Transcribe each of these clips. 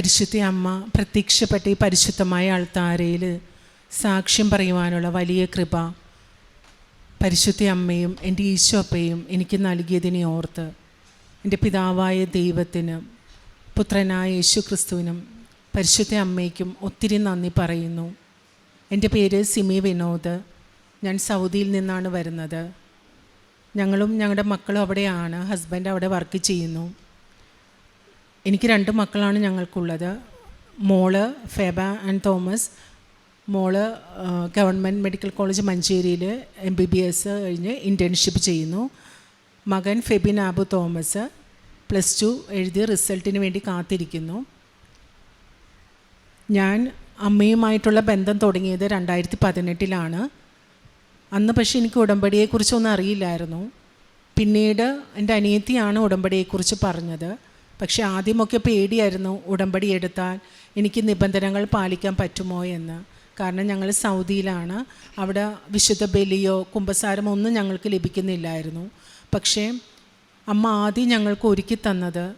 പരിശുദ്ധ അമ്മ പ്രത്യക്ഷപ്പെട്ട ഈ പരിശുദ്ധമായ ആൾത്താരയിൽ സാക്ഷ്യം പറയുവാനുള്ള വലിയ കൃപ പരിശുദ്ധ അമ്മയും എന്റെ ഈശോ അപ്പയും എനിക്ക് നൽകിയതിനെ ഓർത്ത് എന്റെ പിതാവായ ദൈവത്തിന് പുത്രനായ യേശു ക്രിസ്തുവിനും പരിശുദ്ധ അമ്മയ്ക്കും ഒത്തിരി നന്ദി പറയുന്നു. എന്റെ പേര് സിമി വിനോദ്. ഞാൻ സൗദിയിൽ നിന്നാണ് വരുന്നത്. ഞങ്ങളും ഞങ്ങളുടെ മക്കളും അവിടെയാണ്. ഹസ്ബൻഡ് അവിടെ വർക്ക് ചെയ്യുന്നു. എനിക്ക് രണ്ട് മക്കളാണ് ഞങ്ങൾക്കുള്ളത്. മോൾ ഫേബ ആൻഡ് തോമസ്. മോൾ ഗവൺമെന്റ് മെഡിക്കൽ കോളേജ് മഞ്ചേരിയിൽ എം ബി ബി എസ് കഴിഞ്ഞ് ഇന്റേൺഷിപ്പ് ചെയ്യുന്നു. മകൻ ഫെബിൻ ആബു തോമസ്. പ്ലസ് ടു എഴുതി റിസൾട്ടിന് വേണ്ടി കാത്തിരിക്കുന്നു. ഞാൻ അമ്മയുമായിട്ടുള്ള ബന്ധം തുടങ്ങിയത് രണ്ടായിരത്തി പതിനെട്ടിലാണ് അന്ന് പക്ഷേ എനിക്ക് ഉടമ്പടിയെക്കുറിച്ചൊന്നും അറിയില്ലായിരുന്നു. പിന്നീട് എന്റെ അനിയത്തിയാണ് ഉടമ്പടിയെക്കുറിച്ച് പറഞ്ഞത്. പക്ഷേ ആദ്യമൊക്കെ പേടിയായിരുന്നു ഉടമ്പടി എടുത്താൽ എനിക്ക് നിബന്ധനകൾ പാലിക്കാൻ പറ്റുമോ എന്ന്. കാരണം ഞങ്ങൾ സൗദിയിലാണ്. അവിടെ വിശുദ്ധ ബലിയോ കുമ്പസാരമോ ഒന്നും ഞങ്ങൾക്ക് ലഭിക്കുന്നില്ലായിരുന്നു. പക്ഷേ അമ്മ ആദ്യം ഞങ്ങൾക്ക് ഒരുക്കി തന്നത്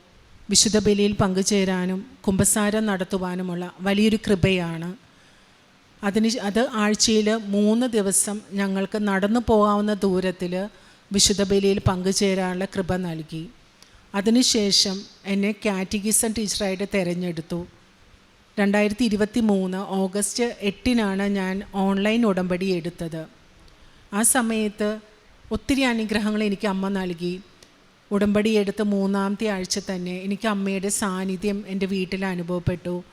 വിശുദ്ധ ബലിയിൽ പങ്കുചേരാനും കുമ്പസാരം നടത്തുവാനുമുള്ള വലിയൊരു കൃപയാണ്. അതിന് അത് ആഴ്ചയിൽ മൂന്ന് ദിവസം ഞങ്ങൾക്ക് നടന്നു പോകാവുന്ന ദൂരത്തിൽ വിശുദ്ധ ബലിയിൽ പങ്കുചേരാനുള്ള കൃപ നൽകി. അതിനുശേഷം എന്നെ കാറ്റഗിസം ടീച്ചറായിട്ട് തിരഞ്ഞെടുത്തു. രണ്ടായിരത്തി ഇരുപത്തി മൂന്ന് ഓഗസ്റ്റ് എട്ടിനാണ് ഞാൻ ഓൺലൈൻ ഉടമ്പടി എടുത്തത്. ആ സമയത്ത് ഒത്തിരി അനുഗ്രഹങ്ങൾ എനിക്ക് അമ്മ നൽകി. ഉടമ്പടി എടുത്ത് മൂന്നാമത്തെ ആഴ്ച തന്നെ എനിക്ക് അമ്മയുടെ സാന്നിധ്യം എന്റെ വീട്ടിൽ അനുഭവപ്പെട്ടു.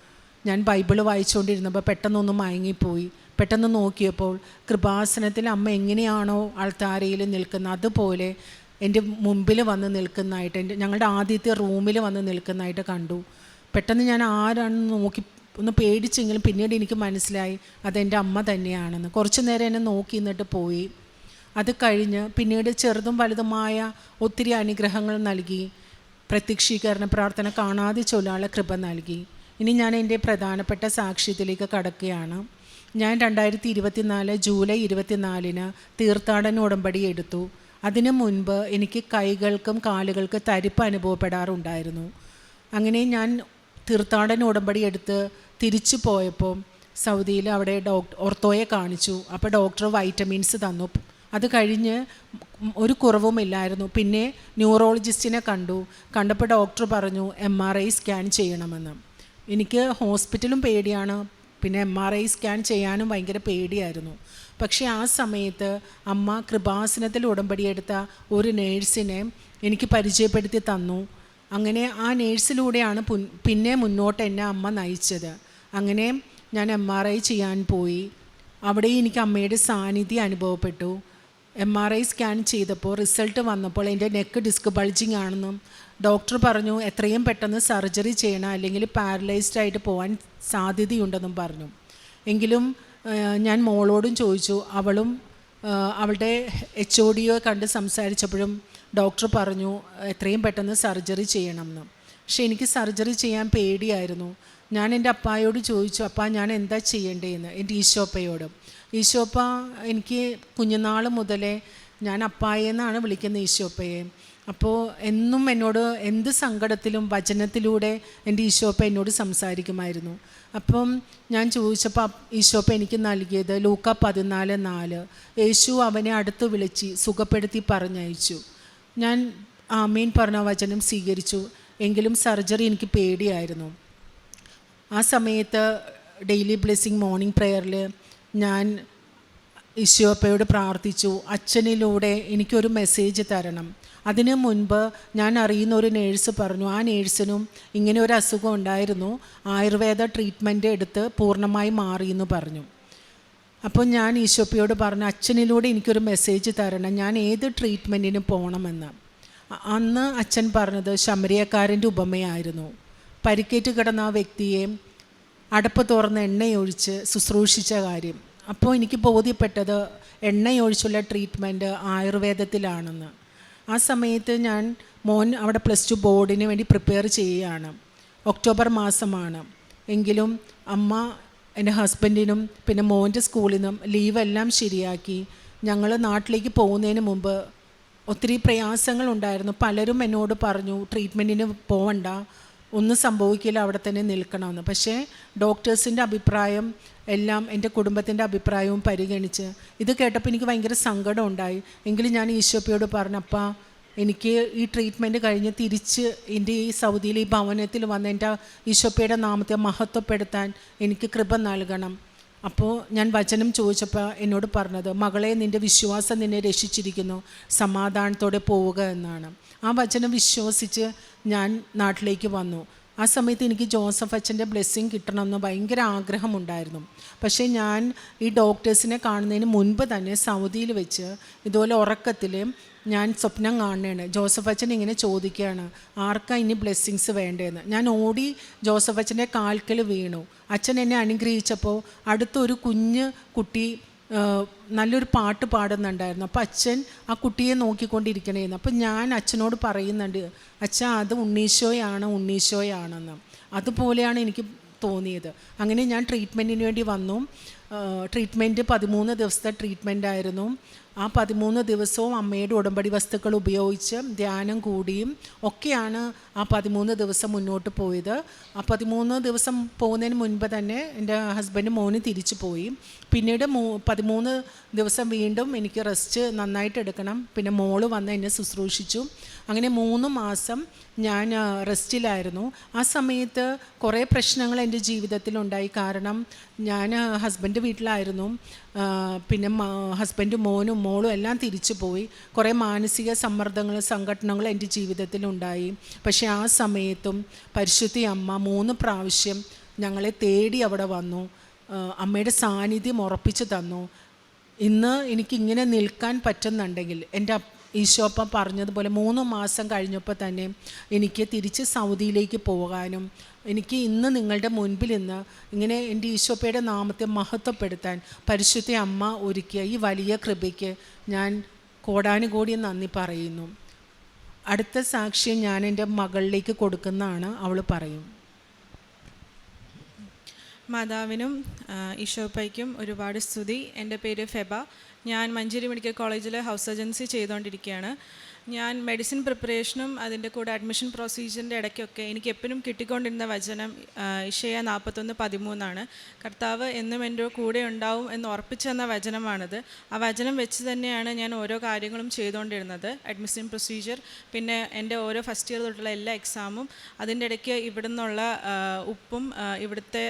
ഞാൻ ബൈബിൾ വായിച്ചുകൊണ്ടിരുന്നപ്പോൾ പെട്ടെന്നൊന്ന് മയങ്ങിപ്പോയി. പെട്ടെന്ന് നോക്കിയപ്പോൾ കൃപാസനത്തിൽ അമ്മ എങ്ങനെയാണോ ആൾത്താരയിൽ നിൽക്കുന്നത്. അതുപോലെ എന്റെ മുമ്പിൽ വന്ന് നിൽക്കുന്നതായിട്ട് എന്റെ ഞങ്ങളുടെ ആദ്യത്തെ റൂമിൽ വന്ന് നിൽക്കുന്നതായിട്ട് കണ്ടു. പെട്ടെന്ന് ഞാൻ ആരാണെന്ന് നോക്കി ഒന്ന് പേടിച്ചെങ്കിലും പിന്നീട് എനിക്ക് മനസ്സിലായി അതെന്റെ അമ്മ തന്നെയാണെന്ന്. കുറച്ച് നേരം എന്നെ നോക്കി നിന്നിട്ട് പോയി. അത് കഴിഞ്ഞ് പിന്നീട് ചെറുതും വലുതുമായ ഒത്തിരി അനുഗ്രഹങ്ങൾ നൽകി. പ്രത്യക്ഷീകരണ പ്രാർത്ഥന കാണാതെ ചൊല്ലാനുള്ള കൃപ നൽകി. ഇനി ഞാൻ എന്റെ പ്രധാനപ്പെട്ട സാക്ഷ്യത്തിലേക്ക് കടക്കുകയാണ്. ഞാൻ രണ്ടായിരത്തി ഇരുപത്തിനാല് ജൂലൈ ഇരുപത്തിനാലിന് തീർത്ഥാടന ഉടമ്പടി എടുത്തു. അതിനു മുൻപ് എനിക്ക് കൈകൾക്കും കാലുകൾക്ക് തരിപ്പ് അനുഭവപ്പെടാറുണ്ടായിരുന്നു. അങ്ങനെ ഞാൻ തീർത്ഥാടന ഉടമ്പടി എടുത്ത് തിരിച്ചു പോയപ്പോൾ സൗദിയിൽ അവിടെ ഡോക്ടർ ഓർത്തോയെ കാണിച്ചു. അപ്പോൾ ഡോക്ടർ വൈറ്റമിൻസ് തന്നു. അത് കഴിഞ്ഞ് ഒരു കുറവുമില്ലായിരുന്നു പിന്നെ ന്യൂറോളജിസ്റ്റിനെ കണ്ടു. കണ്ടപ്പോൾ ഡോക്ടർ പറഞ്ഞു എം ആർ ഐ സ്കാൻ ചെയ്യണമെന്ന്. എനിക്ക് ഹോസ്പിറ്റലും പേടിയാണ്. പിന്നെ എം ആർ ഐ സ്കാൻ ചെയ്യാനും ഭയങ്കര പേടിയായിരുന്നു. പക്ഷേ ആ സമയത്ത് അമ്മ കൃപാസനത്തിൽ ഉടമ്പടിയെടുത്ത ഒരു നേഴ്സിനെ എനിക്ക് പരിചയപ്പെടുത്തി തന്നു. അങ്ങനെ ആ നേഴ്സിലൂടെയാണ് പിന്നെ മുന്നോട്ട് എന്നെ അമ്മ നയിച്ചത്. അങ്ങനെ ഞാൻ എം ആർ ഐ ചെയ്യാൻ പോയി. അവിടെ എനിക്ക് അമ്മയുടെ സാന്നിധ്യം അനുഭവപ്പെട്ടു. എം ആർ ഐ സ്കാൻ ചെയ്തപ്പോൾ റിസൾട്ട് വന്നപ്പോൾ എന്റെ നെക്ക് ഡിസ്ക് ബൾജിങ് ആണെന്നും ഡോക്ടർ പറഞ്ഞു എത്രയും പെട്ടെന്ന് സർജറി ചെയ്യണം അല്ലെങ്കിൽ പാരലൈസ്ഡ് ആയിട്ട് പോകാൻ സാധ്യതയുണ്ടെന്നും പറഞ്ഞു. എങ്കിലും ഞാൻ മോളോടും ചോദിച്ചു. അവളും അവളുടെ എച്ച് ഒ ഡിയോ കണ്ട് സംസാരിച്ചപ്പോഴും ഡോക്ടർ പറഞ്ഞു എത്രയും പെട്ടെന്ന് സർജറി ചെയ്യണം എന്ന് പക്ഷേ എനിക്ക് സർജറി ചെയ്യാൻ പേടിയായിരുന്നു. ഞാൻ എന്റെ അപ്പായോട് ചോദിച്ചു അപ്പാ ഞാൻ എന്താ ചെയ്യേണ്ടതെന്ന് എന്റെ ഈശോപ്പയോട്. ഈശോപ്പ എനിക്ക് കുഞ്ഞുനാൾ മുതലേ ഞാൻ അപ്പായെന്നാണ് വിളിക്കുന്നത് ഈശോപ്പയെ. അപ്പോൾ എന്നും എന്നോട് എന്ത് സങ്കടത്തിലും വചനത്തിലൂടെ എന്റെ ഈശോപ്പ എന്നോട് സംസാരിക്കുമായിരുന്നു. അപ്പം ഞാൻ ചോദിച്ചപ്പോൾ ഈശോപ്പ എനിക്ക് നൽകിയത് ലൂക്ക പതിനാല് നാല്. യേശു അവനെ അടുത്ത് വിളിച്ച് സുഖപ്പെടുത്തി പറഞ്ഞയച്ചു. ഞാൻ ആമീൻ പറഞ്ഞ വചനം സ്വീകരിച്ചു. എങ്കിലും സർജറി എനിക്ക് പേടിയായിരുന്നു. ആ സമയത്ത് ഡെയിലി ബ്ലെസ്സിങ് മോർണിംഗ് പ്രെയറിൽ ഞാൻ ഈശോപ്പയോട് പ്രാർത്ഥിച്ചു. അച്ഛനിലൂടെ എനിക്കൊരു മെസ്സേജ് തരണം. അതിനു മുൻപ് ഞാൻ അറിയുന്ന ഒരു നേഴ്സ് പറഞ്ഞു ആ നേഴ്സിനും ഇങ്ങനെ ഒരു അസുഖം ഉണ്ടായിരുന്നു. ആയുർവേദ ട്രീറ്റ്മെന്റ് എടുത്ത് പൂർണമായി മാറിയെന്ന് പറഞ്ഞു. അപ്പോൾ ഞാൻ ഈശോപ്പിയോട് പറഞ്ഞു അച്ഛനിലൂടെ എനിക്കൊരു മെസ്സേജ് തരണം. ഞാൻ ഏത് ട്രീറ്റ്മെന്റിനും പോകണമെന്ന് അന്ന് അച്ഛൻ പറഞ്ഞത് ശമരിയക്കാരന്റെ ഉപമയായിരുന്നു. പരിക്കേറ്റ് കിടന്ന ആ വ്യക്തിയെ അടപ്പ് തുറന്ന് എണ്ണയൊഴിച്ച് ശുശ്രൂഷിച്ച കാര്യം. അപ്പോൾ എനിക്ക് ബോധ്യപ്പെട്ടത് എണ്ണയൊഴിച്ചുള്ള ട്രീറ്റ്മെന്റ് ആയുർവേദത്തിലാണെന്ന്. ആ സമയത്ത് ഞാൻ മോൻ അവിടെ പ്ലസ് ടു ബോർഡിന് വേണ്ടി പ്രിപ്പയർ ചെയ്യുകയാണ്. ഒക്ടോബർ മാസമാണ്. എങ്കിലും അമ്മ എന്റെ ഹസ്ബൻഡിനും പിന്നെ മോന്റെ സ്കൂളിൽ നിന്നും ലീവെല്ലാം ശരിയാക്കി. ഞങ്ങൾ നാട്ടിലേക്ക് പോകുന്നതിന് മുമ്പ് ഒത്തിരി പ്രയാസങ്ങളുണ്ടായിരുന്നു പലരും എന്നോട് പറഞ്ഞു ട്രീറ്റ്മെന്റിന് പോവണ്ട. ഒന്നും സംഭവിക്കില്ല അവിടെ തന്നെ നിൽക്കണമെന്ന്. പക്ഷേ ഡോക്ടേഴ്സിന്റെ അഭിപ്രായം എല്ലാം എന്റെ കുടുംബത്തിന്റെ അഭിപ്രായവും പരിഗണിച്ച് ഇത് കേട്ടപ്പോൾ എനിക്ക് ഭയങ്കര സങ്കടം ഉണ്ടായി. എങ്കിലും ഞാൻ ഈശോപ്പയോട് പറഞ്ഞപ്പാ എനിക്ക് ഈ ട്രീറ്റ്മെന്റ് കഴിഞ്ഞ് തിരിച്ച് എന്റെ ഈ സൗദിയിൽ ഈ ഭവനത്തിൽ വന്ന് എന്റെ ഈശോപ്പയുടെ നാമത്തെ മഹത്വപ്പെടുത്താൻ എനിക്ക് കൃപ നൽകണം. അപ്പോൾ ഞാൻ വചനം ചോദിച്ചപ്പോൾ എന്നോട് പറഞ്ഞത് മകളെ നിന്റെ വിശ്വാസം നിന്നെ രക്ഷിച്ചിരിക്കുന്നു. സമാധാനത്തോടെ പോവുക എന്നാണ്. ആ വചനം വിശ്വസിച്ച് ഞാൻ നാട്ടിലേക്ക് വന്നു. ആ സമയത്ത് എനിക്ക് ജോസഫ് അച്ഛന്റെ ബ്ലെസ്സിങ് കിട്ടണമെന്ന് ഭയങ്കര ആഗ്രഹമുണ്ടായിരുന്നു. പക്ഷേ ഞാൻ ഈ ഡോക്ടേഴ്സിനെ കാണുന്നതിന് മുൻപ് തന്നെ സൗദിയിൽ വെച്ച് ഇതുപോലെ ഉറക്കത്തിൽ ഞാൻ സ്വപ്നം കാണുകയാണ് ജോസഫ് അച്ഛൻ ഇങ്ങനെ ചോദിക്കുകയാണ് ആർക്കാ ഇനി ബ്ലെസ്സിങ്സ് വേണ്ടതെന്ന്? ഞാൻ ഓടി ജോസഫ് അച്ഛന്റെ കാൽക്കൽ വീണു. അച്ഛൻ എന്നെ അനുഗ്രഹിച്ചപ്പോൾ അടുത്തൊരു കുഞ്ഞ് കുട്ടി നല്ലൊരു പാട്ട് പാടുന്നുണ്ടായിരുന്നു. അപ്പോൾ അച്ഛൻ ആ കുട്ടിയെ നോക്കിക്കൊണ്ടിരിക്കണേന്ന്. അപ്പം ഞാൻ അച്ഛനോട് പറയുന്നുണ്ട് അച്ഛാ അത് ഉണ്ണീശോയാണ് ഉണ്ണീശോയാണെന്ന്. അതുപോലെയാണ് എനിക്ക് തോന്നിയത്. അങ്ങനെ ഞാൻ ട്രീറ്റ്മെന്റിന് വേണ്ടി വന്നു. ട്രീറ്റ്മെന്റ് പതിമൂന്ന് ദിവസത്തെ ട്രീറ്റ്മെന്റ് ആയിരുന്നു. ആ പതിമൂന്ന് ദിവസവും അമ്മയുടെ ഉടമ്പടി വസ്തുക്കൾ ഉപയോഗിച്ച് ധ്യാനം കൂടിയും ഒക്കെയാണ് ആ പതിമൂന്ന് ദിവസം മുന്നോട്ട് പോയത്. ആ പതിമൂന്ന് ദിവസം പോകുന്നതിന് മുൻപ് തന്നെ എന്റെ ഹസ്ബൻഡ് മോന് തിരിച്ചു പോയി. പിന്നീട് മൂ പതിമൂന്ന് ദിവസം വീണ്ടും എനിക്ക് റെസ്റ്റ് നന്നായിട്ട് എടുക്കണം. പിന്നെ മോൾ വന്ന് എന്നെ ശുശ്രൂഷിച്ചു. അങ്ങനെ മൂന്ന് മാസം ഞാൻ റെസ്റ്റിലായിരുന്നു ആ സമയത്ത് കുറേ പ്രശ്നങ്ങൾ എന്റെ ജീവിതത്തിലുണ്ടായി. കാരണം ഞാൻ ഹസ്ബൻഡ് വീട്ടിലായിരുന്നു. പിന്നെ ഹസ്ബൻഡും മോനും മോളും എല്ലാം തിരിച്ചു പോയി. കുറേ മാനസിക സമ്മർദ്ദങ്ങളും സംഘടനകളും എന്റെ ജീവിതത്തിലുണ്ടായി പക്ഷേ ആ സമയത്തും പരിശുദ്ധി അമ്മ മൂന്ന് പ്രാവശ്യം ഞങ്ങളെ തേടി അവിടെ വന്നു. അമ്മയുടെ സാന്നിധ്യം ഉറപ്പിച്ചു തന്നു. ഇന്ന് എനിക്കിങ്ങനെ നിൽക്കാൻ പറ്റുന്നുണ്ടെങ്കിൽ എന്റെ ഈശോപ്പ പറഞ്ഞതുപോലെ മൂന്ന് മാസം കഴിഞ്ഞപ്പോൾ തന്നെ എനിക്ക് തിരിച്ച് സൗദിയിലേക്ക് പോകാനും എനിക്ക് ഇന്ന് നിങ്ങളുടെ മുൻപിൽ ഇന്ന് ഇങ്ങനെ എന്റെ ഈശോപ്പയുടെ നാമത്തെ മഹത്വപ്പെടുത്താൻ പരിശുദ്ധ അമ്മ ഒരുക്കിയ ഈ വലിയ കൃപയ്ക്ക് ഞാൻ കോടാനുകോടി നന്ദി പറയുന്നു. അടുത്ത സാക്ഷ്യം ഞാൻ എന്റെ മകളിലേക്ക് കൊടുക്കുന്നതാണ് അവൾ പറയും. മാതാവിനും ഈശോപ്പയ്ക്കും ഒരുപാട് സ്തുതി. എന്റെ പേര് ഫെബ. ഞാൻ മഞ്ചേരി മെഡിക്കൽ കോളേജിൽ ഹൗസ് സർജൻസി ചെയ്തുകൊണ്ടിരിക്കുകയാണ്. ഞാൻ മെഡിസിൻ പ്രിപ്പറേഷനും അതിന്റെ കൂടെ അഡ്മിഷൻ പ്രൊസീജിയറിന്റെ ഇടയ്ക്കൊക്കെ എനിക്ക് എപ്പോഴും കിട്ടിക്കൊണ്ടിരുന്ന വചനം ഇഷയ നാൽപ്പത്തൊന്ന് പതിമൂന്നാണ്. കർത്താവ് എന്നും എന്റെ കൂടെ ഉണ്ടാവും എന്ന് ഉറപ്പിച്ചെന്ന വചനമാണത്. ആ വചനം വെച്ച് തന്നെയാണ് ഞാൻ ഓരോ കാര്യങ്ങളും ചെയ്തുകൊണ്ടിരുന്നത് അഡ്മിഷൻ പ്രൊസീജിയർ പിന്നെ എന്റെ ഓരോ ഫസ്റ്റ് ഇയർ തൊട്ടുള്ള എല്ലാ എക്സാമും അതിന്റെ ഇടയ്ക്ക് ഇവിടെ നിന്നുള്ള ഉപ്പും ഇവിടുത്തെ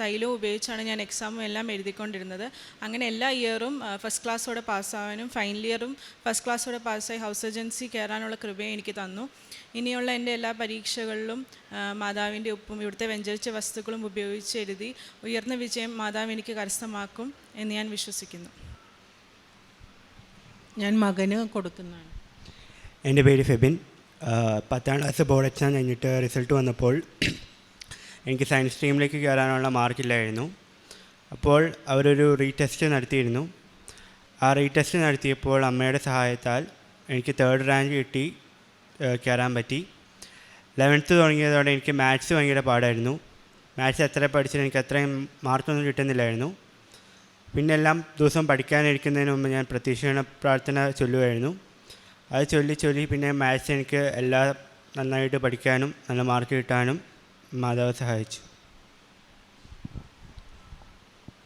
തൈലവും ഉപയോഗിച്ചാണ് ഞാൻ എക്സാമും എല്ലാം എഴുതിക്കൊണ്ടിരുന്നത്. അങ്ങനെ എല്ലാ ഇയറും ഫസ്റ്റ് ക്ലാസ്സോടെ പാസ്സാവാനും ഫൈനൽ ഇയറും ഫസ്റ്റ് ക്ലാസ്സോടെ പാസ്സായി ഹൗസ് ഏജൻസി കയറാനുള്ള കൃപയും എനിക്ക് തന്നു. ഇനിയുള്ള എന്റെ എല്ലാ പരീക്ഷകളിലും മാതാവിന്റെ ഉപ്പും ഇവിടുത്തെ വ്യഞ്ചരിച്ച വസ്തുക്കളും ഉപയോഗിച്ച് എഴുതി ഉയർന്ന വിജയം മാതാവ് എനിക്ക് കരസ്ഥമാക്കും എന്ന് ഞാൻ വിശ്വസിക്കുന്നു. ഞാൻ മകന് കൊടുക്കുന്നതാണ്. എന്റെ പേര് ഫെബിൻ. പത്താം ക്ലാസ് ബോർഡ് എക്സാം കഴിഞ്ഞിട്ട് റിസൾട്ട് വന്നപ്പോൾ എനിക്ക് സയൻസ് സ്ട്രീമിലേക്ക് കയറാനുള്ള മാർക്കില്ലായിരുന്നു അപ്പോൾ അവരൊരു റീടെസ്റ്റ് നടത്തിയിരുന്നു. ആ റീടെസ്റ്റ് നടത്തിയപ്പോൾ അമ്മയുടെ സഹായത്താൽ എനിക്ക് തേർഡ് റാങ്ക് കിട്ടി കയറാൻ പറ്റി. ലെവൻത്ത് തുടങ്ങിയതോടെ എനിക്ക് മാത്സ് ഭയങ്കര പാടായിരുന്നു. മാത്സ് എത്ര പഠിച്ചാൽ എനിക്ക് അത്രയും മാർക്കൊന്നും കിട്ടുന്നില്ലായിരുന്നു. പിന്നെ എല്ലാം ദിവസം പഠിക്കാനിരിക്കുന്നതിന് മുമ്പ് ഞാൻ പ്രതീക്ഷണ പ്രാർത്ഥന ചൊല്ലുമായിരുന്നു അത് ചൊല്ലി ചൊല്ലി പിന്നെ മാത്സ് എനിക്ക് എല്ലാ നന്നായിട്ട് പഠിക്കാനും നല്ല മാർക്ക് കിട്ടാനും മാതാവ് സഹായിച്ചു.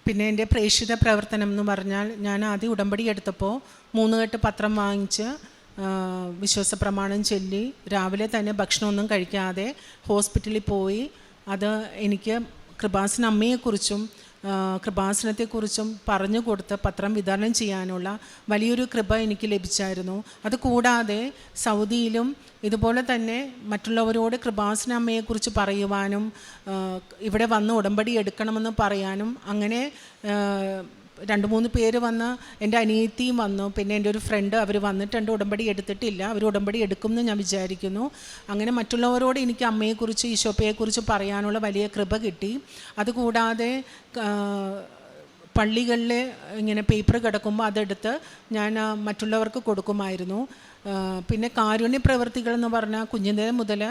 പിന്നെ എന്റെ പ്രേക്ഷിത പ്രവർത്തനം എന്ന് പറഞ്ഞാൽ ഞാൻ ആദ്യം ഉടമ്പടി എടുത്തപ്പോൾ മൂന്ന് കെട്ട് പത്രം വാങ്ങിച്ച് വിശ്വാസ പ്രമാണം ചൊല്ലി രാവിലെ തന്നെ ഭക്ഷണമൊന്നും കഴിക്കാതെ ഹോസ്പിറ്റലിൽ പോയി. അത് എനിക്ക് കൃപാസന അമ്മയെക്കുറിച്ചും കൃപാസനത്തെക്കുറിച്ചും പറഞ്ഞു കൊടുത്ത് പത്രം വിതരണം ചെയ്യാനുള്ള വലിയൊരു കൃപ എനിക്ക് ലഭിച്ചായിരുന്നു. അതുകൂടാതെ സൗദിയിലും ഇതുപോലെ തന്നെ മറ്റുള്ളവരോട് കൃപാസന അമ്മയെക്കുറിച്ച് പറയുവാനും ഇവിടെ വന്ന് ഉടമ്പടി എടുക്കണമെന്ന് പറയാനും അങ്ങനെ രണ്ട് മൂന്ന് പേര് വന്ന് എന്റെ അനിയത്തിയും വന്നു. പിന്നെ എന്റെ ഒരു ഫ്രണ്ട് അവർ വന്നിട്ടുണ്ട് ഉടമ്പടി എടുത്തിട്ടില്ല. അവർ ഉടമ്പടി എടുക്കുമെന്ന് ഞാൻ വിചാരിക്കുന്നു. അങ്ങനെ മറ്റുള്ളവരോട് എനിക്ക് അമ്മയെക്കുറിച്ച് ഈശോപ്പയെക്കുറിച്ച് പറയാനുള്ള വലിയ കൃപ കിട്ടി. അതുകൂടാതെ പള്ളികളിൽ ഇങ്ങനെ പേപ്പർ കിടക്കുമ്പോൾ അതെടുത്ത് ഞാൻ മറ്റുള്ളവർക്ക് കൊടുക്കുമായിരുന്നു. പിന്നെ കാരുണ്യ പ്രവൃത്തികൾ എന്ന് പറഞ്ഞാൽ കുഞ്ഞിന്റെ മുതൽ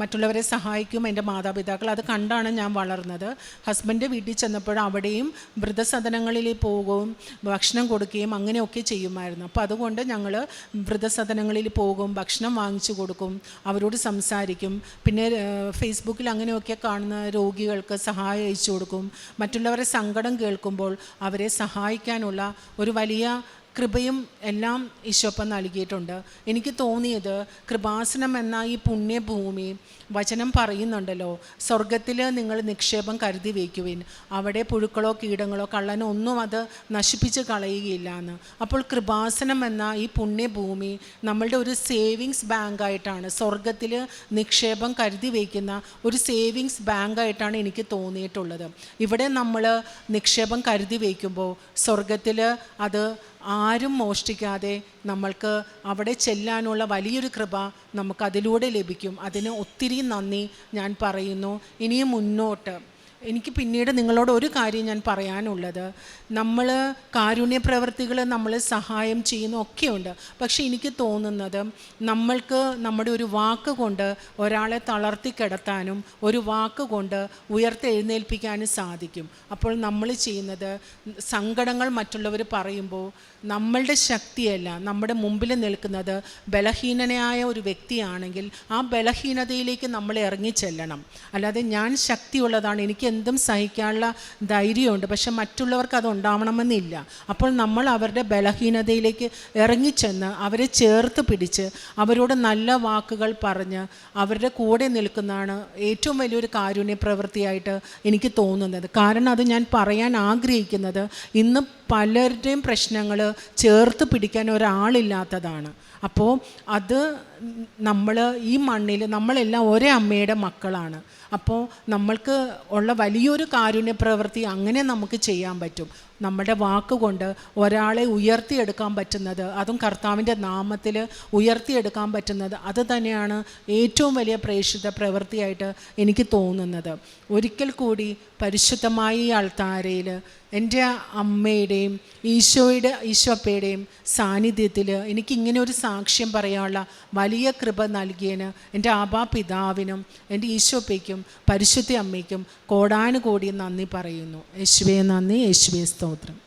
മറ്റുള്ളവരെ സഹായിക്കും എന്റെ മാതാപിതാക്കൾ അത് കണ്ടാണ് ഞാൻ വളർന്നത്. ഹസ്ബൻഡ് വീട്ടിൽ ചെന്നപ്പോൾ അവിടെയും വൃദ്ധസദനങ്ങളിൽ പോകും ഭക്ഷണം കൊടുക്കുകയും അങ്ങനെയൊക്കെ ചെയ്യുമായിരുന്നു. അപ്പോൾ അതുകൊണ്ട് ഞങ്ങൾ വൃദ്ധസദനങ്ങളിൽ പോകും ഭക്ഷണം വാങ്ങിച്ചു കൊടുക്കും അവരോട് സംസാരിക്കും. പിന്നെ ഫേസ്ബുക്കിൽ അങ്ങനെയൊക്കെ കാണുന്ന രോഗികൾക്ക് സഹായം അയച്ചു കൊടുക്കും. മറ്റുള്ളവരെ സങ്കടം കേൾക്കുമ്പോൾ അവരെ സഹായിക്കാനുള്ള ഒരു വലിയ കൃപയും എല്ലാം ഈശോപ്പ നൽകിയിട്ടുണ്ട്. എനിക്ക് തോന്നിയത് കൃപാസനം എന്ന ഈ പുണ്യഭൂമി വചനം പറയുന്നുണ്ടല്ലോ സ്വർഗത്തിൽ നിങ്ങൾ നിക്ഷേപം കരുതി വയ്ക്കുവിൻ. അവിടെ പുഴുക്കളോ കീടങ്ങളോ കള്ളനോ ഒന്നും അത് നശിപ്പിച്ച് കളയുകയില്ല എന്ന് അപ്പോൾ കൃപാസനം എന്ന ഈ പുണ്യഭൂമി നമ്മളുടെ ഒരു സേവിങ്സ് ബാങ്കായിട്ടാണ് സ്വർഗത്തിൽ നിക്ഷേപം കരുതി വയ്ക്കുന്ന ഒരു സേവിങ്സ് ബാങ്കായിട്ടാണ് എനിക്ക് തോന്നിയിട്ടുള്ളത്. ഇവിടെ നമ്മൾ നിക്ഷേപം കരുതി വയ്ക്കുമ്പോൾ സ്വർഗത്തിൽ അത് ആരും മോഷ്ടിക്കാതെ നമ്മൾക്ക് അവിടെ ചെല്ലാനുള്ള വലിയൊരു കൃപ നമുക്ക് അതിലൂടെ ലഭിക്കും. അതിന് ഒത്തിരി നന്ദി ഞാൻ പറയുന്നു. ഇനിയും മുന്നോട്ട്. എനിക്ക് പിന്നീട് നിങ്ങളോട് ഒരു കാര്യം ഞാൻ പറയാനുള്ളത്. നമ്മൾ കാരുണ്യ പ്രവർത്തികൾ നമ്മൾ സഹായം ചെയ്യുന്ന ഒക്കെയുണ്ട്. പക്ഷേ എനിക്ക് തോന്നുന്നത് നമ്മൾക്ക് നമ്മുടെ ഒരു വാക്ക് കൊണ്ട് ഒരാളെ തളർത്തി കിടത്താനും ഒരു വാക്ക് കൊണ്ട് ഉയർത്തെഴുന്നേൽപ്പിക്കാനും സാധിക്കും. അപ്പോൾ നമ്മൾ ചെയ്യുന്നത് സങ്കടങ്ങൾ മറ്റുള്ളവർ പറയുമ്പോൾ നമ്മളുടെ ശക്തിയല്ല നമ്മുടെ മുമ്പിൽ നിൽക്കുന്നത് ബലഹീനനായ ഒരു വ്യക്തിയാണെങ്കിൽ ആ ബലഹീനതയിലേക്ക് നമ്മൾ ഇറങ്ങിച്ചെല്ലണം അല്ലാതെ ഞാൻ ശക്തിയുള്ളതാണ് എനിക്ക് എന്തും സഹിക്കാനുള്ള ധൈര്യമുണ്ട്. പക്ഷെ മറ്റുള്ളവർക്ക് അത് ഉണ്ടാവണമെന്നില്ല അപ്പോൾ നമ്മൾ അവരുടെ ബലഹീനതയിലേക്ക് ഇറങ്ങിച്ചെന്ന് അവരെ ചേർത്ത് പിടിച്ച് അവരോട് നല്ല വാക്കുകൾ പറഞ്ഞ് അവരുടെ കൂടെ നിൽക്കുന്നതാണ് ഏറ്റവും വലിയൊരു കാരുണ്യ പ്രവൃത്തിയായിട്ട് എനിക്ക് തോന്നുന്നത്. കാരണം അത് ഞാൻ പറയാൻ ആഗ്രഹിക്കുന്നത് ഇന്ന് പലരുടെയും പ്രശ്നങ്ങൾ ചേർത്ത് പിടിക്കാൻ ഒരാളില്ലാത്തതാണ്. അപ്പോൾ അത് നമ്മൾ ഈ മണ്ണിൽ നമ്മളെല്ലാം ഒരേ അമ്മയുടെ മക്കളാണ്. അപ്പോൾ നമ്മൾക്ക് ഉള്ള വലിയൊരു കാരുണ്യ പ്രവൃത്തി അങ്ങനെ നമുക്ക് ചെയ്യാൻ പറ്റും. നമ്മുടെ വാക്കുകൊണ്ട് ഒരാളെ ഉയർത്തിയെടുക്കാൻ പറ്റുന്നത് അതും കർത്താവിന്റെ നാമത്തിൽ ഉയർത്തിയെടുക്കാൻ പറ്റുന്നത് അത് തന്നെയാണ് ഏറ്റവും വലിയ പ്രേക്ഷിത പ്രവൃത്തിയായിട്ട് എനിക്ക് തോന്നുന്നത്. ഒരിക്കൽ കൂടി പരിശുദ്ധമായ ഈ അൾത്താരയിൽ എന്റെ അമ്മയുടെയും ഈശോയുടെ ഈശോപ്പയുടെയും സാന്നിധ്യത്തിൽ എനിക്കിങ്ങനെ ഒരു സാക്ഷ്യം പറയാനുള്ള വലിയ കൃപ നൽകിയതിന് എന്റെ ആഭാ പിതാവിനും എന്റെ ഈശോപ്പയ്ക്കും പരിശുദ്ധ അമ്മയ്ക്കും കോടാനുകോടി നന്ദി പറയുന്നു. യേശുവേ നന്ദി യേശുവേ സ്തോത്രം.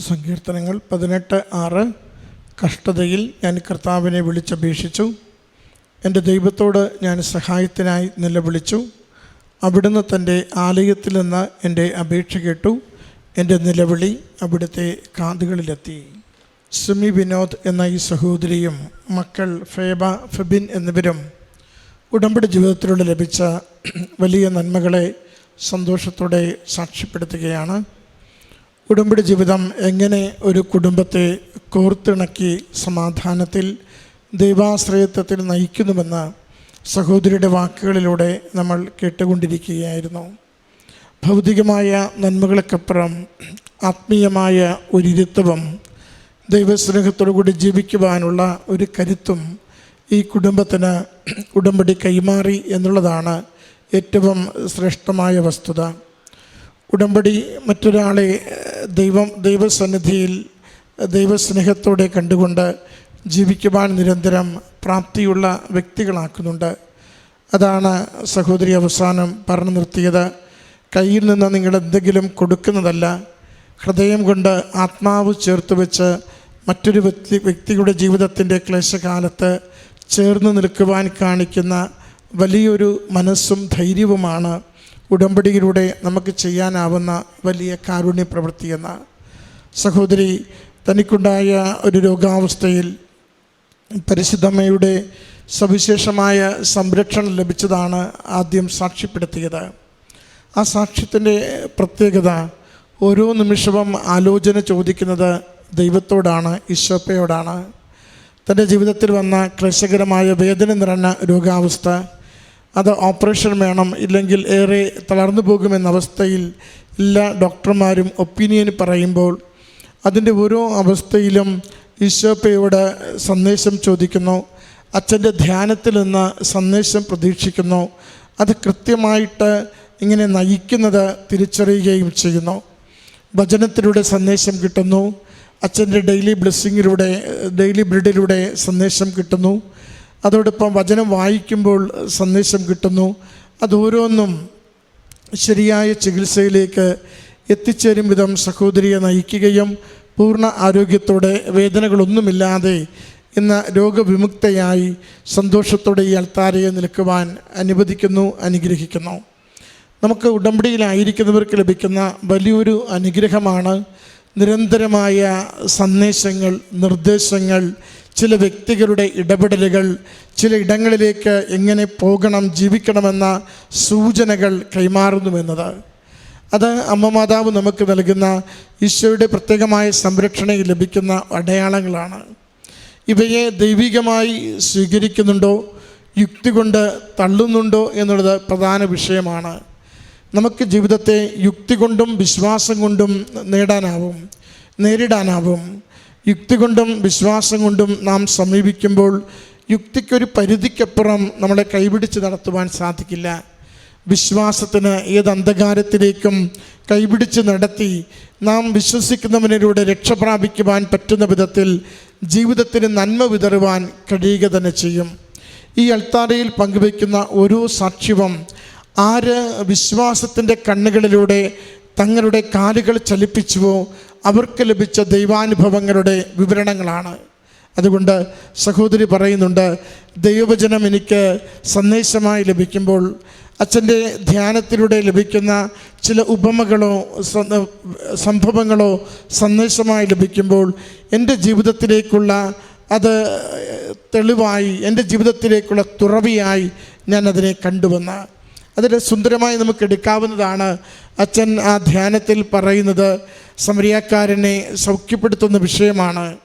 സങ്കീർത്തനങ്ങൾ പതിനെട്ട് ആറ്. കഷ്ടതയിൽ ഞാൻ കർത്താവിനെ വിളിച്ചപേക്ഷിച്ചു. എന്റെ ദൈവത്തോട് ഞാൻ സഹായത്തിനായി നിലവിളിച്ചു. അവിടുന്ന് തന്റെ ആലയത്തിൽ നിന്ന് എന്റെ അപേക്ഷ കേട്ടു. എന്റെ നിലവിളി അവിടുത്തെ കാതുകളിലെത്തി. സുമി വിനോദ് എന്ന ഈ സഹോദരിയും മക്കൾ ഫേബ ഫെബിൻ എന്നിവരും ഉടമ്പടി ജീവിതത്തിലൂടെ ലഭിച്ച വലിയ നന്മകളെ സന്തോഷത്തോടെ സാക്ഷ്യപ്പെടുത്തുകയാണ്. ഉടമ്പടി ജീവിതം എങ്ങനെ ഒരു കുടുംബത്തെ കോർത്തിണക്കി സമാധാനത്തിൽ ദൈവാശ്രയത്വത്തിൽ നയിക്കുന്നുവെന്ന് സഹോദരിയുടെ വാക്കുകളിലൂടെ നമ്മൾ കേട്ടുകൊണ്ടിരിക്കുകയായിരുന്നു. ഭൗതികമായ നന്മകൾക്കപ്പുറം ആത്മീയമായ ഒരിരുത്തവും ദൈവസ്നേഹത്തോടുകൂടി ജീവിക്കുവാനുള്ള ഒരു കരുത്തും ഈ കുടുംബത്തിന് ഉടമ്പടി കൈമാറി എന്നുള്ളതാണ് ഏറ്റവും ശ്രേഷ്ഠമായ വസ്തുത. ഉടമ്പടി മറ്റൊരാളെ ദൈവം ദൈവസന്നിധിയിൽ ദൈവസ്നേഹത്തോടെ കണ്ടുകൊണ്ട് ജീവിക്കുവാൻ നിരന്തരം പ്രാപ്തിയുള്ള വ്യക്തികളാക്കുന്നുണ്ട്. അതാണ് സഹോദരി അവസാനം പറഞ്ഞു നിർത്തിയത്. കയ്യിൽ നിന്ന് നിങ്ങൾ എന്തെങ്കിലും കൊടുക്കുന്നതല്ല ഹൃദയം കൊണ്ട് ആത്മാവ് ചേർത്ത് വെച്ച് മറ്റൊരു വ്യക്തി വ്യക്തിയുടെ ജീവിതത്തിന്റെ ക്ലേശകാലത്ത് ചേർന്ന് നിൽക്കുവാൻ കാണിക്കുന്ന വലിയൊരു മനസ്സും ധൈര്യവുമാണ് ഉടമ്പടിയിലൂടെ നമുക്ക് ചെയ്യാനാവുന്ന വലിയ കാരുണ്യ പ്രവൃത്തിയെന്ന് സഹോദരി തനിക്കുണ്ടായ ഒരു രോഗാവസ്ഥയിൽ പരിശുദ്ധമ്മയുടെ സവിശേഷമായ സംരക്ഷണം ലഭിച്ചതാണ് ആദ്യം സാക്ഷ്യപ്പെടുത്തിയത്. ആ സാക്ഷ്യത്തിന്റെ പ്രത്യേകത ഓരോ നിമിഷവും ആലോചന ചോദിക്കുന്നത് ദൈവത്തോടാണ് ഈശോപ്പയോടാണ്. തന്റെ ജീവിതത്തിൽ വന്ന ക്ലേശകരമായ വേദന നിറഞ്ഞ രോഗാവസ്ഥ അത് ഓപ്പറേഷൻ വേണം ഇല്ലെങ്കിൽ ഏറെ തളർന്നു പോകുമെന്ന അവസ്ഥയിൽ എല്ലാ ഡോക്ടർമാരും ഒപ്പീനിയൻ പറയുമ്പോൾ അതിന്റെ ഓരോ അവസ്ഥയിലും ഈശോപ്പയോട് സന്ദേശം ചോദിക്കുന്നു അച്ഛന്റെ ധ്യാനത്തിൽ നിന്ന് സന്ദേശം പ്രതീക്ഷിക്കുന്നു. അത് കൃത്യമായിട്ട് ഇങ്ങനെ നയിക്കുന്നത് തിരിച്ചറിയുകയും ചെയ്യുന്നു. വചനത്തിലൂടെ സന്ദേശം കിട്ടുന്നു. അച്ഛന്റെ ഡെയിലി ബ്ലെസ്സിങ്ങിലൂടെ ഡെയിലി ബ്രിഡിലൂടെ സന്ദേശം കിട്ടുന്നു. അതോടൊപ്പം വചനം വായിക്കുമ്പോൾ സന്ദേശം കിട്ടുന്നു. അതോരോന്നും ശരിയായ ചികിത്സയിലേക്ക് എത്തിച്ചേരും വിധം സഹോദരിയെ നയിക്കുകയും പൂർണ ആരോഗ്യത്തോടെ വേദനകളൊന്നുമില്ലാതെ ഇന്ന് രോഗവിമുക്തയായി സന്തോഷത്തോടെ ഈ അൽത്താരയെ നിൽക്കുവാൻ അനുവദിക്കുന്നു അനുഗ്രഹിക്കുന്നു. നമുക്ക് ഉടമ്പടിയിലായിരിക്കുന്നവർക്ക് ലഭിക്കുന്ന വലിയൊരു അനുഗ്രഹമാണ് നിരന്തരമായ സന്ദേശങ്ങൾ നിർദ്ദേശങ്ങൾ ചില വ്യക്തികളുടെ ഇടപെടലുകൾ ചില ഇടങ്ങളിലേക്ക് എങ്ങനെ പോകണം ജീവിക്കണമെന്ന സൂചനകൾ കൈമാറുന്നുവെന്നത്. അത് അമ്മ മാതാവ് നമുക്ക് നൽകുന്ന ഈശോയുടെ പ്രത്യേകമായ സംരക്ഷണയിൽ ലഭിക്കുന്ന അടയാളങ്ങളാണ്. ഇവയെ ദൈവികമായി സ്വീകരിക്കുന്നുണ്ടോ യുക്തി കൊണ്ട് തള്ളുന്നുണ്ടോ എന്നുള്ളത് പ്രധാന വിഷയമാണ്. നമുക്ക് ജീവിതത്തെ യുക്തി കൊണ്ടും വിശ്വാസം കൊണ്ടും നേടാനാവും നേരിടാനാവും. യുക്തി കൊണ്ടും വിശ്വാസം കൊണ്ടും നാം സമീപിക്കുമ്പോൾ യുക്തിക്കൊരു പരിധിക്കപ്പുറം നമ്മളെ കൈപിടിച്ച് നടത്തുവാൻ സാധിക്കില്ല. വിശ്വാസത്തിന് ഏത് അന്ധകാരത്തിലേക്കും കൈപിടിച്ച് നടത്തി നാം വിശ്വസിക്കുന്നവനിലൂടെ രക്ഷ പ്രാപിക്കുവാൻ പറ്റുന്ന വിധത്തിൽ ജീവിതത്തിന് നന്മ വിതറുവാൻ കഴിയുക തന്നെ ചെയ്യും. ഈ അൾത്താരയിൽ പങ്കുവയ്ക്കുന്ന ഓരോ സാക്ഷ്യവും ആര് വിശ്വാസത്തിന്റെ കണ്ണുകളിലൂടെ തങ്ങളുടെ കാലുകൾ ചലിപ്പിച്ചുവോ അവർക്ക് ലഭിച്ച ദൈവാനുഭവങ്ങളുടെ വിവരണങ്ങളാണ്. അതുകൊണ്ട് സഹോദരി പറയുന്നുണ്ട് ദൈവവചനം എനിക്ക് സന്ദേശമായി ലഭിക്കുമ്പോൾ അച്ഛന്റെ ധ്യാനത്തിലൂടെ ലഭിക്കുന്ന ചില ഉപമകളോ സംഭവങ്ങളോ സന്ദേശമായി ലഭിക്കുമ്പോൾ എന്റെ ജീവിതത്തിലേക്കുള്ള അത് തെളിവായി എന്റെ ജീവിതത്തിലേക്കുള്ള തുറവിയായി ഞാൻ അതിനെ കണ്ടുവന്ന് അതിൽ സുന്ദരമായി നമുക്ക് എടുക്കാവുന്നതാണ്. അച്ഛൻ ആ ധ്യാനത്തിൽ പറയുന്നത് സമരിയാക്കാരനെ സൗഖ്യപ്പെടുത്തുന്ന വിഷയമാണ്.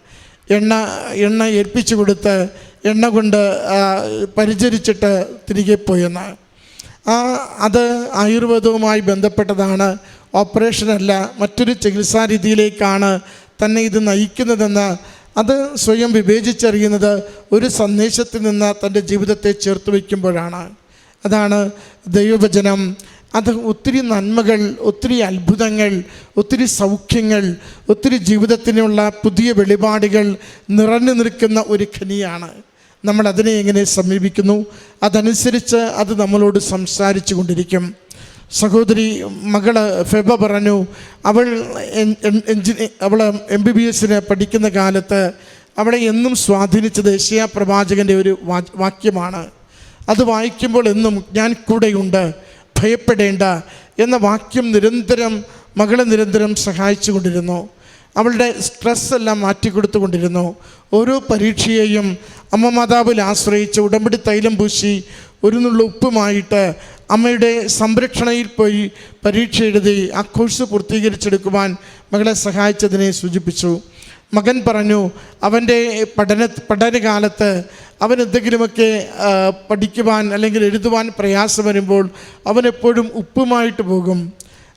എണ്ണ എണ്ണ ഏൽപ്പിച്ചു കൊടുത്ത് എണ്ണ കൊണ്ട് പരിചരിച്ചിട്ട് തിരികെ പോയെന്ന്. ആ അത് ആയുർവേദവുമായി ബന്ധപ്പെട്ടതാണ്. ഓപ്പറേഷനല്ല മറ്റൊരു ചികിത്സാ രീതിയിലേക്കാണ് തന്നെ ഇത് നയിക്കുന്നതെന്ന്. അത് സ്വയം വിവേചിച്ചറിയുന്നത് ഒരു സന്ദേശത്തിൽ നിന്ന് തന്റെ ജീവിതത്തെ ചേർത്ത് വയ്ക്കുമ്പോഴാണ്. അതാണ് ദൈവവചനം. അത് ഒത്തിരി നന്മകൾ ഒത്തിരി അത്ഭുതങ്ങൾ ഒത്തിരി സൗഖ്യങ്ങൾ ഒത്തിരി ജീവിതത്തിനുള്ള പുതിയ വെളിപാടുകൾ നിറഞ്ഞു നിൽക്കുന്ന ഒരു ഖനിയാണ് നമ്മൾ അതിനെ എങ്ങനെ സമീപിക്കുന്നു? അതനുസരിച്ച് അത് നമ്മളോട് സംസാരിച്ചു കൊണ്ടിരിക്കും. സഹോദരി മകൾ ഫെബ പറഞ്ഞു അവൾ എഞ്ചിനി അവൾ എം ബി ബി എസിന് പഠിക്കുന്ന കാലത്ത് അവളെ എന്നും സ്വാധീനിച്ചത് ഏഷ്യ പ്രവാചകന്റെ ഒരു വാക്യമാണ്. അത് വായിക്കുമ്പോൾ എന്നും ഞാൻ കൂടെയുണ്ട് ഭയപ്പെടേണ്ട എന്ന വാക്യം നിരന്തരം മകളെ നിരന്തരം സഹായിച്ചു കൊണ്ടിരുന്നു. അവളുടെ സ്ട്രെസ് എല്ലാം മാറ്റിക്കൊടുത്തുകൊണ്ടിരുന്നു ഓരോ പരീക്ഷയെയും അമ്മ മാതാവിൽ ആശ്രയിച്ച് ഉടമ്പടി തൈലം പൂശി ഒരു നുള്ള ഉപ്പുമായിട്ട് അമ്മയുടെ സംരക്ഷണയിൽ പോയി പരീക്ഷ എഴുതി ആ കോഴ്സ് പൂർത്തീകരിച്ചെടുക്കുവാൻ മകളെ സഹായിച്ചതിനെ സൂചിപ്പിച്ചു. മകൻ പറഞ്ഞു അവന്റെ പഠന പഠനകാലത്ത് അവൻ എന്തെങ്കിലുമൊക്കെ പഠിക്കുവാൻ അല്ലെങ്കിൽ എഴുതുവാൻ പ്രയാസം വരുമ്പോൾ അവൻ എപ്പോഴും ഉപ്പുമായിട്ട് പോകും.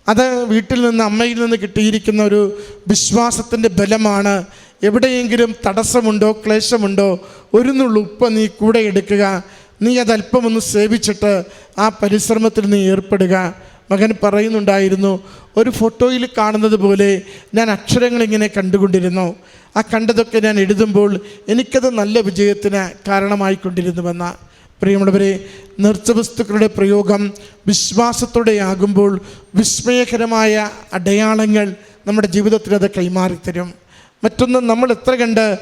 അത് വീട്ടിൽ നിന്ന് അമ്മയിൽ നിന്ന് കിട്ടിയിരിക്കുന്ന ഒരു വിശ്വാസത്തിന്റെ ബലമാണ്. എവിടെയെങ്കിലും തടസ്സമുണ്ടോ ക്ലേശമുണ്ടോ ഒരു നുള്ളു ഉപ്പ് നീ കൂടെ എടുക്കുക. നീ അതല്പമൊന്ന് സേവിച്ചിട്ട് ആ പരിശ്രമത്തിൽ നീ ഏർപ്പെടുക. മകൻ പറയുന്നുണ്ടായിരുന്നു ഒരു ഫോട്ടോയിൽ കാണുന്നത് പോലെ ഞാൻ അക്ഷരങ്ങളിങ്ങനെ കണ്ടുകൊണ്ടിരുന്നു. ആ കണ്ടതൊക്കെ ഞാൻ എഴുതുമ്പോൾ എനിക്കത് നല്ല വിജയത്തിന് കാരണമായിക്കൊണ്ടിരുന്നുവെന്ന പ്രിയമുള്ളവരെ നൃത്തവസ്തുക്കളുടെ പ്രയോഗം വിശ്വാസത്തോടെയാകുമ്പോൾ വിസ്മയകരമായ അടയാളങ്ങൾ നമ്മുടെ ജീവിതത്തിൽ അത് കൈമാറിത്തരും. മറ്റൊന്ന് നമ്മൾ എത്ര കണ്ട്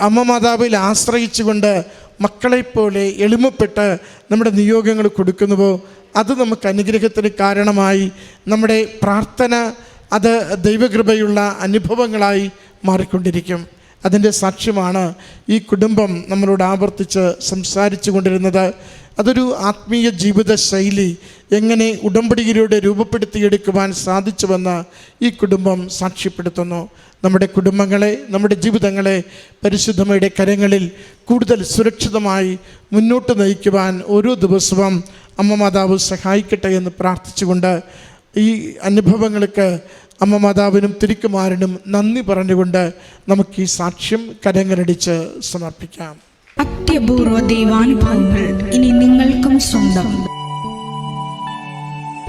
അമ്മ മാതാവിൽ ആശ്രയിച്ചുകൊണ്ട് മക്കളെപ്പോലെ എളിമപ്പെട്ട് നമ്മുടെ നിയോഗങ്ങൾ കൊടുക്കുന്നുവോ? അത് നമുക്ക് അനുഗ്രഹത്തിന് കാരണമായി നമ്മുടെ പ്രാർത്ഥന അത് ദൈവകൃപയുള്ള അനുഭവങ്ങളായി മാറിക്കൊണ്ടിരിക്കും. അതിന്റെ സാക്ഷ്യമാണ് ഈ കുടുംബം നമ്മളോട് ആവർത്തിച്ച് സംസാരിച്ചു കൊണ്ടിരുന്നത്. അതൊരു ആത്മീയ ജീവിത ശൈലി എങ്ങനെ ഉടമ്പടിയിലൂടെ രൂപപ്പെടുത്തിയെടുക്കുവാൻ സാധിച്ചുവെന്ന് ഈ കുടുംബം സാക്ഷ്യപ്പെടുത്തുന്നു. നമ്മുടെ കുടുംബങ്ങളെ നമ്മുടെ ജീവിതങ്ങളെ പരിശുദ്ധമയുടെ കരങ്ങളിൽ കൂടുതൽ സുരക്ഷിതമായി മുന്നോട്ട് നയിക്കുവാൻ ഓരോ ദിവസവും അമ്മ മാതാവ് സഹായിക്കട്ടെ എന്ന് പ്രാർത്ഥിച്ചുകൊണ്ട് ഈ അനുഭവങ്ങൾക്ക് അമ്മ മാതാവിനും തിരുക്കുമാരനും നന്ദി പറഞ്ഞുകൊണ്ട് നമുക്ക് ഈ സാക്ഷ്യം കരങ്ങളടിച്ച് സമർപ്പിക്കാം. അത്യപൂർവ ദൈവാനുഭവങ്ങൾ ഇനി നിങ്ങൾക്കും സ്വന്തം.